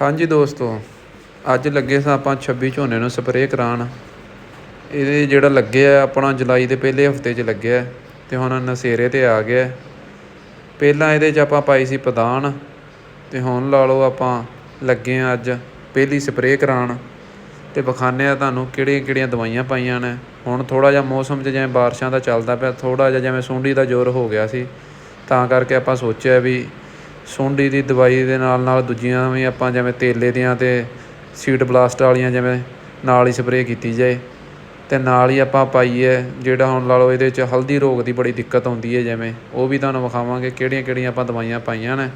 ਹਾਂਜੀ ਦੋਸਤੋ, ਅੱਜ ਲੱਗੇ ਸਾਂ ਆਪਾਂ 26 ਝੋਨੇ ਨੂੰ ਸਪਰੇਅ ਕਰਾਉਣ। ਇਹਦੇ ਜਿਹੜਾ ਲੱਗਿਆ ਆਪਣਾ ਜੁਲਾਈ ਦੇ ਪਹਿਲੇ ਹਫ਼ਤੇ 'ਚ ਲੱਗਿਆ ਤੇ ਹੁਣ ਨਸੇਰੇ ਤੇ ਆ ਗਿਆ। ਪਹਿਲਾਂ ਇਹਦੇ 'ਚ ਆਪਾਂ ਪਾਈ ਸੀ ਪਦਾਨ ਤੇ ਹੁਣ ਲਾ ਲਓ ਆਪਾਂ ਲੱਗੇ ਆ ਅੱਜ ਪਹਿਲੀ ਸਪਰੇਅ ਕਰਾਉਣ। ਤੇ ਵਿਖਾਉਂਦੇ ਆ ਤੁਹਾਨੂੰ ਕਿਹੜੀਆਂ ਕਿਹੜੀਆਂ ਦਵਾਈਆਂ ਪਾਈਆਂ ਨੇ। ਹੁਣ ਥੋੜਾ ਜਿਹਾ ਮੌਸਮ 'ਚ ਜਿਵੇਂ ਬਾਰਿਸ਼ਾਂ ਦਾ ਚੱਲਦਾ ਪਿਆ ਥੋੜਾ ਜਿਹਾ ਜਿਵੇਂ ਸੁੰਡੀ ਦਾ ਜ਼ੋਰ ਹੋ ਗਿਆ ਸੀ, ਤਾਂ ਕਰਕੇ ਆਪਾਂ ਸੋਚਿਆ ਵੀ ਸੁੰਡੀ ਦੀ ਦਵਾਈ ਦੇ ਨਾਲ ਨਾਲ ਦੂਜੀਆਂ ਵੀ ਆਪਾਂ ਜਿਵੇਂ ਤੇਲੇ ਦੀਆਂ ਅਤੇ ਸੀਡ ਬਲਾਸਟ ਵਾਲੀਆਂ ਜਿਵੇਂ ਨਾਲ ਹੀ ਸਪਰੇਅ ਕੀਤੀ ਜਾਏ ਅਤੇ ਨਾਲ ਹੀ ਆਪਾਂ ਪਾਈਏ ਜਿਹੜਾ ਹੁਣ ਲਾ ਲਓ ਇਹਦੇ ਵਿੱਚ ਹਲਦੀ ਰੋਗ ਦੀ ਬੜੀ ਦਿੱਕਤ ਆਉਂਦੀ ਹੈ ਜਿਵੇਂ, ਉਹ ਵੀ ਤੁਹਾਨੂੰ ਵਿਖਾਵਾਂਗੇ ਕਿਹੜੀਆਂ ਕਿਹੜੀਆਂ ਆਪਾਂ ਦਵਾਈਆਂ ਪਾਈਆਂ ਨੇ।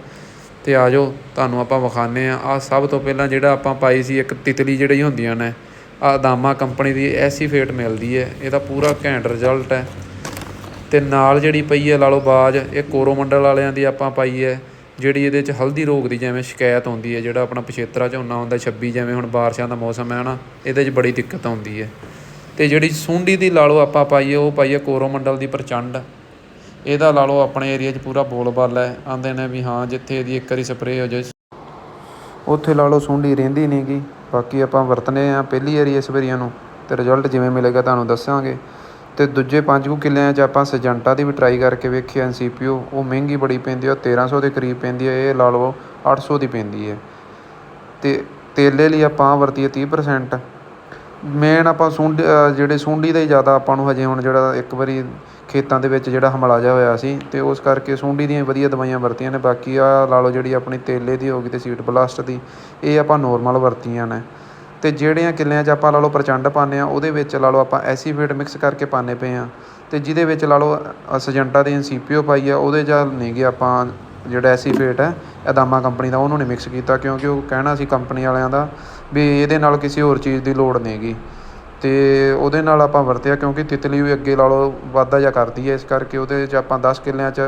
ਤੇ ਆ ਜਾਓ, ਤੁਹਾਨੂੰ ਆਪਾਂ ਵਿਖਾਉਂਦੇ ਆ ਆ ਸਭ ਤੋਂ ਪਹਿਲਾਂ ਜਿਹੜਾ ਆਪਾਂ ਪਾਈ ਸੀ, ਇੱਕ ਤਿਤਲੀ ਜਿਹੜੀ ਹੁੰਦੀਆਂ ਨੇ ਆ ਦਾਮਾ ਕੰਪਨੀ ਦੀ ਐਸੀ ਫੇਟ ਮਿਲਦੀ ਹੈ। ਇਹਦਾ ਪੂਰਾ ਘੈਂਟ ਰਿਜ਼ਲਟ ਹੈ। ਤੇ ਨਾਲ ਜਿਹੜੀ ਪਈ ਹੈ, ਲਾ ਲਓ ਬਾਜ, ਇਹ ਕੋਰੋਮੰਡਲ ਵਾਲਿਆਂ ਦੀ ਆਪਾਂ ਪਾਈ ਹੈ। ਜਿਹੜੀ ਇਹਦੇ 'ਚ ਹਲਦੀ ਰੋਗ ਦੀ ਜਿਵੇਂ ਸ਼ਿਕਾਇਤ ਆਉਂਦੀ ਹੈ, ਜਿਹੜਾ ਆਪਣਾ ਪਛੇਤਰਾ ਝੋਨਾ ਹੁੰਦਾ 26 ਜਿਵੇਂ ਹੁਣ ਬਾਰਿਸ਼ਾਂ ਦਾ ਮੌਸਮ ਹੈ ਨਾ ਇਹਦੇ 'ਚ ਬੜੀ ਦਿੱਕਤ ਆਉਂਦੀ ਹੈ। ਅਤੇ ਜਿਹੜੀ ਸੁੰਡੀ ਦੀ ਲਾ ਲਓ ਆਪਾਂ ਪਾਈਏ, ਉਹ ਪਾਈਏ ਕੋਰੋਮੰਡਲ ਦੀ ਪ੍ਰਚੰਡ। ਇਹਦਾ ਲਾ ਲਓ ਆਪਣੇ ਏਰੀਆ 'ਚ ਪੂਰਾ ਬੋਲਬਾਲ ਹੈ। ਆਂਦੇ ਨੇ ਵੀ ਹਾਂ, ਜਿੱਥੇ ਇਹਦੀ ਇੱਕ ਵਾਰੀ ਸਪਰੇਅ ਹੋ ਜਾਏ। ਉੱਥੇ ਲਾ ਲਓ ਸੁੰਡੀ ਰਹਿੰਦੀ ਨਹੀਂ ਗੀ ਬਾਕੀ ਆਪਾਂ ਵਰਤਨੇ ਆ ਪਹਿਲੀ ਵਾਰੀ ਇਸ ਵਾਰੀਆਂ ਨੂੰ ਤੇ ਰਿਜ਼ਲਟ ਜਿਵੇਂ ਮਿਲੇਗਾ ਤੁਹਾਨੂੰ ਦੱਸਾਂਗੇ। ਅਤੇ ਦੂਜੇ ਪੰਜ ਕੁ ਕਿੱਲਿਆਂ 'ਚ ਆਪਾਂ ਸਜੰਟਾ ਦੀ ਵੀ ਟਰਾਈ ਕਰਕੇ ਵੇਖੀ ਯੂ ਉਹ ਮਹਿੰਗੀ ਬੜੀ ਪੈਂਦੀ ਹੈ ਤੇਰ੍ਹਾਂ ਸੌ ਦੇ ਕਰੀਬ ਪੈਂਦੀ ਹੈ ਇਹ ਲਾ ਲਓ ਅੱਠ ਸੌ ਦੀ ਪੈਂਦੀ ਹੈ ਅਤੇ ਤੇਲੇ ਲਈ ਆਪਾਂ ਵਰਤੀਏ 30% ਮੇਨ ਆਪਾਂ ਸੁੰਡ ਜਿਹੜੇ ਸੁੰਡੀ ਦਾ ਹੀ ਜ਼ਿਆਦਾ ਆਪਾਂ ਨੂੰ ਹਜੇ ਹੁਣ ਜਿਹੜਾ ਇੱਕ ਵਾਰੀ ਖੇਤਾਂ ਦੇ ਵਿੱਚ ਜਿਹੜਾ ਹਮਲਾ ਜਿਹਾ ਹੋਇਆ ਸੀ ਅਤੇ ਉਸ ਕਰਕੇ ਸੁੰਡੀ ਦੀਆਂ ਵਧੀਆ ਦਵਾਈਆਂ ਵਰਤੀਆਂ ਨੇ, ਬਾਕੀ ਆ ਲਾ ਲਓ ਜਿਹੜੀ ਆਪਣੀ ਤੇਲੇ ਦੀ ਹੋ ਗਈ ਅਤੇ ਸੀਟ ਬਲਾਸਟ ਦੀ, ਇਹ ਆਪਾਂ ਨੋਰਮਲ ਵਰਤੀਆਂ ਨੇ। ਅਤੇ ਜਿਹੜੀਆਂ ਕਿੱਲਿਆਂ 'ਚ ਆਪਾਂ ਲਾ ਲਓ ਪ੍ਰਚੰਡ ਪਾਉਂਦੇ ਹਾਂ, ਉਹਦੇ ਵਿੱਚ ਲਾ ਲਓ ਆਪਾਂ ਐਸੀਫੇਟ ਮਿਕਸ ਕਰਕੇ ਪਾਉਂਦੇ ਪਏ ਹਾਂ। ਅਤੇ ਜਿਹਦੇ ਵਿੱਚ ਲਾ ਲਓ ਸਜੰਟਾ ਦੀ ਸੀਪੀਓ ਪਾਈ ਆ, ਉਹਦੇ 'ਚ ਨਹੀਂ ਗੇ ਆਪਾਂ ਜਿਹੜਾ ਐਸੀਫੇਟ ਹੈ, ਅਦਾਮਾ ਕੰਪਨੀ ਦਾ, ਉਹਨੂੰ ਨਹੀਂ ਮਿਕਸ ਕੀਤਾ ਕਿਉਂਕਿ ਉਹ ਕਹਿਣਾ ਸੀ ਕੰਪਨੀ ਵਾਲਿਆਂ ਦਾ ਵੀ ਇਹਦੇ ਨਾਲ ਕਿਸੇ ਹੋਰ ਚੀਜ਼ ਦੀ ਲੋੜ ਨਹੀਂ ਗੀ। ਅਤੇ ਉਹਦੇ ਨਾਲ ਆਪਾਂ ਵਰਤਿਆ ਕਿਉਂਕਿ ਤਿਤਲੀ ਵੀ ਅੱਗੇ ਲਾ ਲਓ ਵਾਧਾ ਜਿਹਾ ਕਰਦੀ ਹੈ ਇਸ ਕਰਕੇ ਉਹਦੇ 'ਚ ਆਪਾਂ ਦਸ ਕਿੱਲਿਆਂ 'ਚ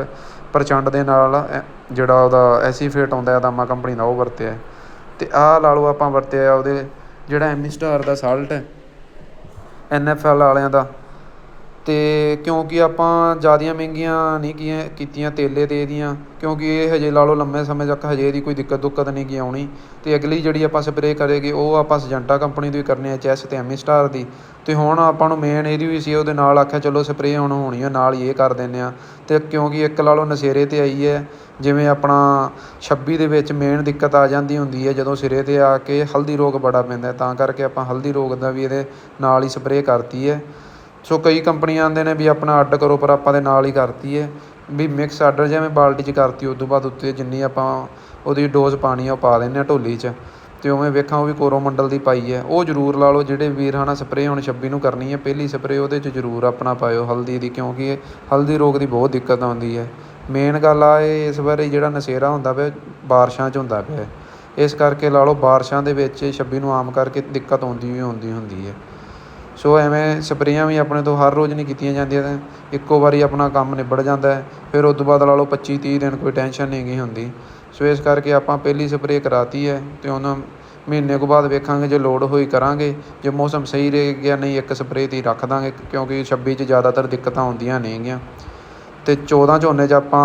ਪ੍ਰਚੰਡ ਦੇ ਨਾਲ ਐ- ਜਿਹੜਾ ਉਹਦਾ ਐਸੀਫੇਟ ਆਉਂਦਾ ਅਦਾਮਾ ਕੰਪਨੀ ਦਾ, ਉਹ ਵਰਤਿਆ। ਅਤੇ ਆਹ ਲਾ ਲਓ ਆਪਾਂ ਵਰਤਿਆ ਉਹਦੇ ਜਿਹੜਾ ਐਮੀ ਸਟਾਰ ਦਾ ਸਾਲਟ ਹੈ ਐਨ ਐਫ ਐਲ ਵਾਲਿਆਂ ਦਾ। ਅਤੇ ਕਿਉਂਕਿ ਆਪਾਂ ਜ਼ਿਆਦੀਆਂ ਮਹਿੰਗੀਆਂ ਨਹੀਂ ਕੀਆਂ, ਕੀਤੀਆਂ ਤੇਲੇ ਤੇ ਇਹਦੀਆਂ ਕਿਉਂਕਿ ਇਹ ਹਜੇ ਲਾ ਲਓ ਲੰਮੇ ਸਮੇਂ ਤੱਕ ਹਜੇ ਇਹਦੀ ਕੋਈ ਦਿੱਕਤ ਦੁੱਕਤ ਨਹੀਂ ਗੀ ਆਉਣੀ। ਅਤੇ ਅਗਲੀ ਜਿਹੜੀ ਆਪਾਂ ਸਪਰੇਅ ਕਰੇਗੇ, ਉਹ ਆਪਾਂ ਸਜੰਟਾ ਕੰਪਨੀ ਦੀ ਕਰਨੀ ਹੈ, ਚੈਸ ਤੇ ਐਮੀ ਸਟਾਰ ਦੀ। ਅਤੇ ਹੁਣ ਆਪਾਂ ਨੂੰ ਮੇਨ ਇਹਦੀ ਵੀ ਸੀ, ਉਹਦੇ ਨਾਲ ਆਖਿਆ ਚਲੋ ਸਪਰੇਅ ਹੁਣ ਹੋਣੀ ਆ, ਨਾਲ ਹੀ ਇਹ ਕਰ ਦਿੰਦੇ ਹਾਂ। ਅਤੇ ਕਿਉਂਕਿ ਇੱਕ ਲਾ ਲਓ ਨਸ਼ੇਰੇ ਤੇ ਆਈ ਹੈ, ਜਿਵੇਂ ਆਪਣਾ 26 ਦੇ ਵਿੱਚ ਮੇਨ ਦਿੱਕਤ ਆ ਜਾਂਦੀ ਹੁੰਦੀ ਹੈ, ਜਦੋਂ ਸਿਰੇ ਤੇ ਆ ਕੇ ਹਲਦੀ ਰੋਗ ਬੜਾ ਪੈਂਦਾ ਤਾਂ ਕਰਕੇ ਆਪਾਂ ਹਲਦੀ ਰੋਗ ਦਾ ਵੀ ਇਹਦੇ ਨਾਲ ਹੀ ਸਪਰੇਅ ਕਰਤੀ ਹੈ। ਸੋ ਕਈ ਕੰਪਨੀਆਂ ਆਉਂਦੇ ਨੇ ਵੀ ਆਪਣਾ ਅੱਡ ਕਰੋ, ਪਰ ਆਪਾਂ ਦੇ ਨਾਲ ਹੀ ਕਰਤੀ ਹੈ ਵੀ ਮਿਕਸ ਆਡਰ ਜਿਵੇਂ ਬਾਲਟੀ 'ਚ ਕਰਤੀ ਉਹ ਤੋਂ ਬਾਅਦ ਉੱਤੇ ਜਿੰਨੀ ਆਪਾਂ ਉਹਦੀ ਡੋਜ਼ ਪਾਣੀ ਆ, ਉਹ ਪਾ ਦਿੰਦੇ ਆ ਢੋਲੀ 'ਚ। ਅਤੇ ਉਵੇਂ ਵੇਖਾਂ, ਉਹ ਵੀ ਕੋਰੋਮੰਡਲ ਦੀ ਪਾਈ ਹੈ ਉਹ ਜ਼ਰੂਰ ਲਾ ਲਓ, ਜਿਹੜੇ ਵੀਰ ਹਨਾ ਸਪਰੇਅ ਹੁਣ 26 ਨੂੰ ਕਰਨੀ ਹੈ ਪਹਿਲੀ ਸਪਰੇਅ ਉਹਦੇ 'ਚ ਜ਼ਰੂਰ ਆਪਣਾ ਪਾਇਓ, ਹਲਦੀ ਦੀ, ਕਿਉਂਕਿ ਹਲਦੀ ਰੋਗ ਦੀ ਬਹੁਤ ਦਿੱਕਤ ਆਉਂਦੀ ਹੈ ਮੇਨ ਗੱਲ ਆ ਇਹ, ਇਸ ਵਾਰੀ ਜਿਹੜਾ ਨਸ਼ੇਰਾ ਹੁੰਦਾ ਪਿਆ, ਬਾਰਿਸ਼ਾਂ 'ਚ ਹੁੰਦਾ ਪਿਆ। ਇਸ ਕਰਕੇ ਲਾ ਲਓ, ਬਾਰਿਸ਼ਾਂ ਦੇ ਵਿੱਚ 26 ਨੂੰ ਆਮ ਕਰਕੇ ਦਿੱਕਤ ਆਉਂਦੀ ਹੀ ਆਉਂਦੀ ਹੁੰਦੀ ਹੈ ਸੋ ਐਵੇਂ ਸਪਰੇਆਂ ਵੀ ਆਪਣੇ ਤੋਂ ਹਰ ਰੋਜ਼ ਨਹੀਂ ਕੀਤੀਆਂ ਜਾਂਦੀਆਂ ਤੇ ਇੱਕੋ ਵਾਰੀ ਆਪਣਾ ਕੰਮ ਨਿਬੜ ਜਾਂਦਾ ਹੈ, ਫਿਰ ਉਹ ਤੋਂ ਬਾਅਦ ਲਾ ਲਓ ਪੱਚੀ ਤੀਹ ਦਿਨ ਕੋਈ ਟੈਨਸ਼ਨ ਨਹੀਂ ਗਈ ਹੁੰਦੀ। ਸੋ ਇਸ ਕਰਕੇ ਆਪਾਂ ਪਹਿਲੀ ਸਪਰੇਅ ਕਰਾਤੀ ਹੈ ਅਤੇ ਉਹਨਾਂ ਮਹੀਨੇ ਕੁ ਬਾਅਦ ਵੇਖਾਂਗੇ ਜੇ ਲੋੜ ਹੋਈ ਕਰਾਂਗੇ, ਜੇ ਮੌਸਮ ਸਹੀ ਰਹਿ ਗਿਆ ਨਹੀਂ ਇੱਕ ਸਪਰੇਅ ਦੀ ਰੱਖ ਦਾਂਗੇ, ਕਿਉਂਕਿ 26 'ਚ ਜ਼ਿਆਦਾਤਰ ਦਿੱਕਤਾਂ ਆਉਂਦੀਆਂ ਨੇਗੀਆਂ। ਅਤੇ ਚੌਦਾਂ ਝੋਨੇ 'ਚ ਆਪਾਂ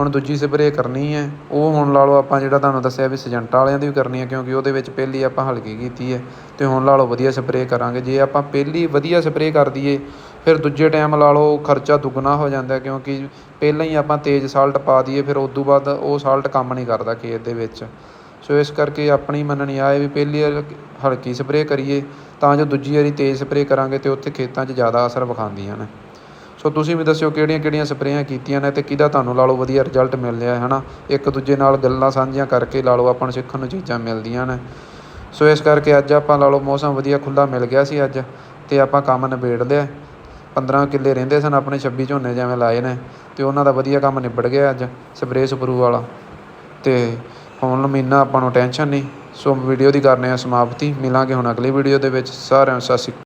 ਹੁਣ ਦੂਜੀ ਸਪਰੇਅ ਕਰਨੀ ਹੈ। ਉਹ ਹੁਣ ਲਾ ਲਓ ਆਪਾਂ ਜਿਹੜਾ ਤੁਹਾਨੂੰ ਦੱਸਿਆ ਵੀ ਸਜੰਟਾ ਵਾਲਿਆਂ ਦੀ ਵੀ ਕਰਨੀ ਹੈ, ਕਿਉਂਕਿ ਉਹਦੇ ਵਿੱਚ ਪਹਿਲੀ ਆਪਾਂ ਹਲਕੀ ਕੀਤੀ ਹੈ ਅਤੇ ਹੁਣ ਲਾ ਲਓ ਵਧੀਆ ਸਪਰੇਅ ਕਰਾਂਗੇ। ਜੇ ਆਪਾਂ ਪਹਿਲੀ ਵਧੀਆ ਸਪਰੇਅ ਕਰ ਦਈਏ, ਫਿਰ ਦੂਜੇ ਟਾਈਮ ਲਾ ਲਓ ਖਰਚਾ ਦੁੱਗਣਾ ਹੋ ਜਾਂਦਾ ਕਿਉਂਕਿ ਪਹਿਲਾਂ ਹੀ ਆਪਾਂ ਤੇਜ਼ ਸਾਲਟ ਪਾ ਦਈਏ, ਫਿਰ ਉਸ ਤੋਂ ਬਾਅਦ ਉਹ ਸਾਲਟ ਕੰਮ ਨਹੀਂ ਕਰਦਾ ਖੇਤ ਦੇ ਵਿੱਚ। ਸੋ ਇਸ ਕਰਕੇ ਆਪਣੀ ਮੰਨਣੀ ਆਏ ਵੀ ਪਹਿਲੀ ਵਾਰ ਹਲਕੀ ਸਪਰੇਅ ਕਰੀਏ, ਤਾਂ ਜੋ ਦੂਜੀ ਵਾਰੀ ਤੇਜ਼ ਸਪਰੇਅ ਕਰਾਂਗੇ ਤੇ ਉੱਥੇ ਖੇਤਾਂ 'ਚ ਜ਼ਿਆਦਾ ਅਸਰ ਵਿਖਾਉਂਦੀਆਂ ਨੇ। ਸੋ ਤੁਸੀਂ ਵੀ ਦੱਸਿਓ ਕਿਹੜੀਆਂ ਕਿਹੜੀਆਂ ਸਪਰੇਆਂ ਕੀਤੀਆਂ ਨੇ ਤੇ ਕਿਹਦਾ ਤੁਹਾਨੂੰ ਲਾ ਲਓ ਵਧੀਆ ਰਿਜ਼ਲਟ ਮਿਲ ਰਿਹਾ ਹੈ ਹਨਾ? ਇੱਕ ਦੂਜੇ ਨਾਲ ਗੱਲਾਂ ਸਾਂਝੀਆਂ ਕਰਕੇ ਲਾ ਲਓ, ਆਪਾਂ ਨੂੰ ਸਿੱਖਣ ਨੂੰ ਚੀਜ਼ਾਂ ਮਿਲਦੀਆਂ ਨੇ। ਸੋ ਇਸ ਕਰਕੇ ਅੱਜ ਆਪਾਂ ਲਾ ਲਓ ਮੌਸਮ ਵਧੀਆ ਖੁੱਲਾ ਮਿਲ ਗਿਆ ਸੀ ਅੱਜ, ਤੇ ਆਪਾਂ ਕੰਮ ਨਿਬੇੜ ਲਿਆ 15 ਕਿੱਲੇ ਰਹਿੰਦੇ ਸਨ ਆਪਣੇ 26 ਝੋਨੇ ਜਿਵੇਂ ਲਾਏ ਨੇ, ਤੇ ਉਹਨਾਂ ਦਾ ਵਧੀਆ ਕੰਮ ਨਿਬੜ ਗਿਆ ਅੱਜ, ਸਪਰੇਅ ਸਪਰੂ ਵਾਲਾ। ਤੇ ਹੁਣ ਮਹੀਨਾ ਆਪਾਂ ਨੂੰ ਟੈਨਸ਼ਨ ਨਹੀਂ, ਸੋ ਵੀਡੀਓ ਦੀ ਕਰਨੇ ਆ ਸਮਾਪਤੀ। ਮਿਲਾਂਗੇ ਹੁਣ ਅਗਲੀ ਵੀਡੀਓ ਦੇ ਵਿੱਚ। ਸਾਰਿਆਂ ਨੂੰ ਸਤਿ ਸ਼੍ਰੀ ਅਕਾਲ।